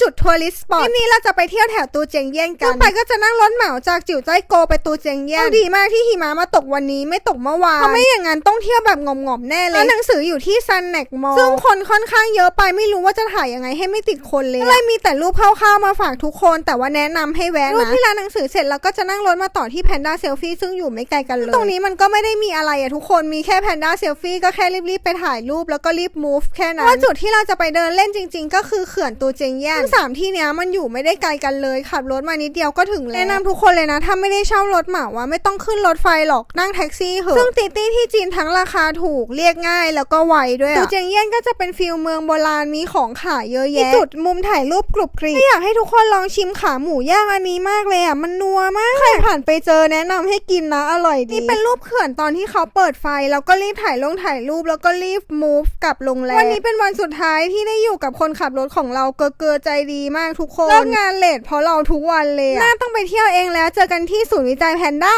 จุดทัวริสต์สปอตทริปนี้เราจะไปเที่ยวแถวตูเจียงเยี่ยนกันไปก็จะนั่งรถเหมาจากจิ๋วจ้อยโกไปตูเจียงเยี่ยนดีมากที่หิมะมาตกวันนี้ไม่ตกเมื่อวานเพราะไม่อย่างนั้นต้องเที่ยวแบบงอมๆแน่เลยแล้วหนังสืออยู่ที่ซันเน็กมอลซึ่งคนค่อนข้างเยอะไปไม่รู้ว่าจะถ่ายยังไงให้ไม่ติดคนเลยก็เลยมีแต่รูปคร่าวๆมาฝากทุกคน แต่ว่าแนะนำให้แวะนะรูปที่ร้านหนังสือเสร็จแล้วก็จะนั่งรถมาต่อที่แพนด้าเซลฟี่ซึ่งอยู่ไม่ไกลกันเลยตรงนี้มันก็ไม่ได้มีอะไรอะทุกคนมีแค่แพนด้าเซลฟี่ก็แค่รีบๆไปถ่ายรูปแล้วก็รีบ move แค่นั้นว่าจุดที่เราจะไปเดินเล่นจริง ๆ ก็คือเขื่อนตูเจียงเยี่ยนซึ่งสามที่เนี้ยมันอยู่ไม่ได้ไกลกันเลยขับรถมานิดเดียวก็ถึงแล้วแนะนำทุกคนเลยนะ ถ้าไม่ได้เช่ารถเหมาว่าไม่ต้องขึ้นรถไฟหรอกนั่งแท็กซี่เหอะซึ่งติตี้ที่จีนทั้งราคาถูกเรียกง่ายแล้วก็ไวด้วยตูเจียงเยี่ยนก็จะเป็นฟิลเมืองโบราณมีของขายเยอะแยะมีจุดมุมถ่ายรูปกรุบกริบอยากให้ทุกคนลองชิมขาหมูย่างอันนี้มากเลยอะมันนัวมากใครผ่านไปเจอแนะนำให้กินนะอร่อยดีนี่เป็นรูปเขื่อนตอนที่เขาเปิดไฟแล้วก็รีบถ่ายลงถ่ายรูปแล้วก็รีบ move กลับโรงแรมวันนี้เป็นวันสุดท้ายที่ได้อยู่กับคนขับรถของเราเกอเกอใจดีมากทุกคนเลิกงานเลทเพราะเราทุกวันเลยอะน่าต้องไปเที่ยวเองแล้ว เจอกันที่ศูนย์วิจัยแพนด้า